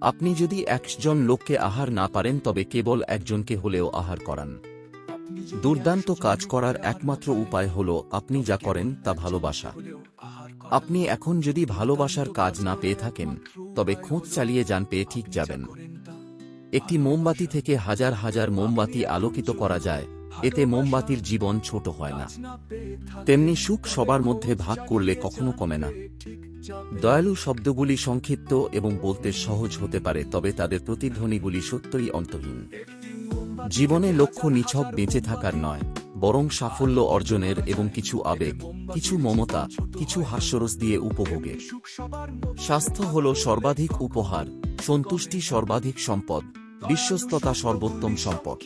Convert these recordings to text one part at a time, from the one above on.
আপনি যদি একজন লোককে আহার না পারেন, তবে কেবল একজনকে হলেও আহার করান। দুর্দান্ত কাজ করার একমাত্র উপায় হল আপনি যা করেন তা ভালোবাসা। আপনি এখন যদি ভালোবাসার কাজ না পেয়ে থাকেন, তবে খোঁজ চালিয়ে যান পেয়ে ঠিক যাবেন। একটি মোমবাতি থেকে হাজার হাজার মোমবাতি আলোকিত করা যায়। এতে মোমবাতির জীবন ছোট হয় না। তেমনি সুখ সবার মধ্যে ভাগ করলে কখনো কমে না। দয়ালু শব্দগুলি সংক্ষিপ্ত এবং বলতে সহজ হতে পারে, তবে তাদের প্রতিধ্বনিগুলি সত্যই অন্তহীন। জীবনে লক্ষ্য নিছক বেঁচে থাকার নয়, বরং সাফল্য অর্জনের এবং কিছু আবেগ, কিছু মমতা, কিছু হাস্যরস দিয়ে উপভোগের স্বাস্থ্য হল সর্বাধিক উপহার, সন্তুষ্টি সর্বাধিক সম্পদ, বিশ্বস্ততা সর্বোত্তম সম্পদ।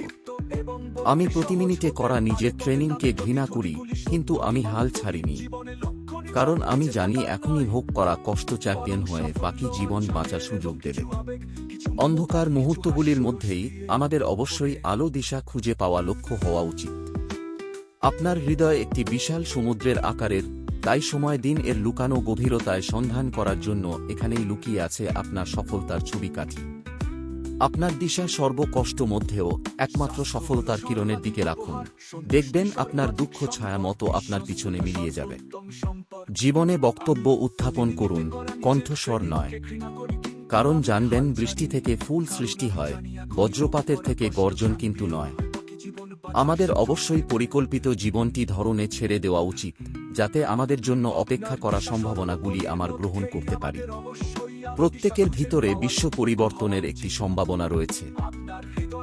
আমি প্রতি মিনিটে করা নিজের ট্রেনিংকে ঘৃণা করি, কিন্তু আমি হাল ছাড়িনি। কারণ আমি জানি এখনই ভোগ করা কষ্ট চ্যাম্পিয়ন হয়ে বাকি জীবন বাঁচার সুযোগ দেবে। অন্ধকার মুহূর্তগুলির মধ্যেই আমাদের অবশ্যই আলো দিশা খুঁজে পাওয়া লক্ষ্য হওয়া উচিত। আপনার হৃদয় একটি বিশাল সমুদ্রের আকারের, তাই সময় দিন এর লুকানো গভীরতায় সন্ধান করার জন্য এখানেই লুকিয়ে আছে আপনার সফলতার ছবিকাঠি। আপনার দিশা সর্বকষ্ট মধ্যেও একমাত্র সফলতার কিরণের দিকে রাখুন। দেখবেন আপনার দুঃখ ছায়া মতো আপনার পিছনে মিলিয়ে যাবে। জীবনে বক্তব্য উত্থাপন করুন, কণ্ঠস্বর নয়। কারণ জানবেন বৃষ্টি থেকে ফুল সৃষ্টি হয়, বজ্রপাতের থেকে গর্জন কিন্তু নয়। আমাদের অবশ্যই পরিকল্পিত জীবনটি ধরনে ছেড়ে দেওয়া উচিত। যাতে আমাদের জন্য অপেক্ষা করা সম্ভাবনাগুলি আমার গ্রহণ করতে পারি। প্রত্যেকের ভিতরে বিশ্ব পরিবর্তনের একটি সম্ভাবনা রয়েছে।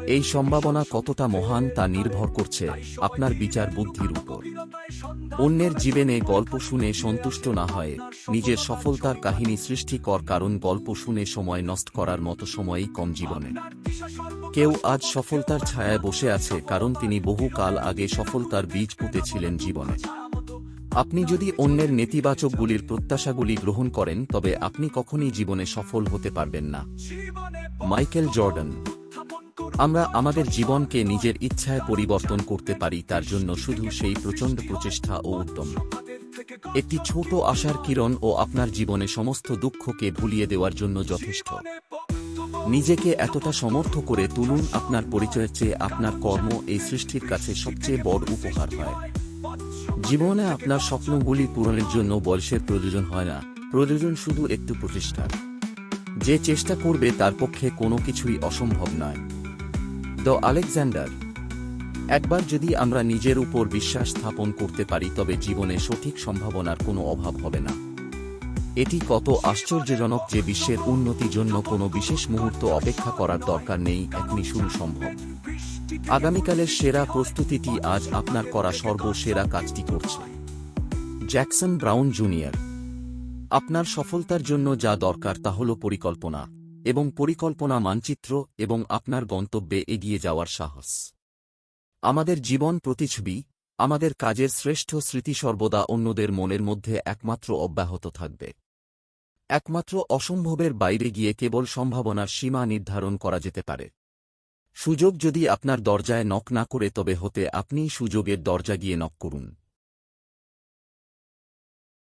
এই সম্ভাবনা কতটা মহান তা নির্ভর করছে আপনার বিচার বুদ্ধির উপর। অন্যের জীবনে গল্প শুনে সন্তুষ্ট না হয় নিজের সফলতার কাহিনী সৃষ্টি কর কারণ গল্প শুনে সময় নষ্ট করার মতো সময়ই কম জীবনে। কেউ আজ সফলতার ছায়ায় বসে আছে কারণ তিনি বহুকাল আগে সফলতার বীজ পুঁতেছিলেন জীবনে। আপনি যদি অন্যের নেতিবাচকগুলির প্রত্যাশাগুলি গ্রহণ করেন, তবে আপনি কখনই জীবনে সফল হতে পারবেন না। মাইকেল জর্ডান, আমরা আমাদের জীবনকে নিজের ইচ্ছায় পরিবর্তন করতে পারি, তার জন্য শুধু সেই প্রচণ্ড প্রচেষ্টা ও উদ্যম। একটি ছোট আশার কিরণ ও আপনার জীবনে সমস্ত দুঃখকে ভুলিয়ে দেওয়ার জন্য যথেষ্ট। নিজেকে এতটা সমর্থ করে তুলুন, আপনার পরিচয়ের চেয়ে আপনার কর্ম এই সৃষ্টির কাছে সবচেয়ে বড় উপহার হয়। জীবনে আপনার স্বপ্নগুলি পূরণের জন্য বয়সের প্রয়োজন হয় না। প্রয়োজন শুধু একটু প্রচেষ্টার যে চেষ্টা করবে তার পক্ষে কোনো কিছুই অসম্ভব নয়। The Alexander. একবার যদি আমরা নিজের উপর বিশ্বাস স্থাপন করতে পারি, তবে জীবনে সঠিক সম্ভাবনার কোনো অভাব হবে না। এটি কত আশ্চর্যজনক যে বিশ্বের উন্নতির জন্য কোনো বিশেষ মুহূর্ত অপেক্ষা করার দরকার নেই, এখনই শুরু সম্ভব। আগামীকালের সেরা প্রস্তুতিটি আজ আপনার করা সর্বসেরা কাজটি করছে। Jackson Brown junior. আপনার সফলতার জন্য যা দরকার তা হল পরিকল্পনা এবং পরিকল্পনা মানচিত্র এবং আপনার গন্তব্যে এগিয়ে যাওয়ার সাহস। আমাদের জীবন প্রতিছবি আমাদের কাজের শ্রেষ্ঠ স্মৃতি সর্বদা অন্যদের মনের মধ্যে একমাত্র অব্যাহত থাকবে। একমাত্র অসম্ভবের বাইরে গিয়ে কেবল সম্ভাবনার সীমা নির্ধারণ করা যেতে পারে। সুযোগ যদি আপনার দরজায় নক না করে, তবে হতে আপনি সুযোগের দরজা গিয়ে নক করুন।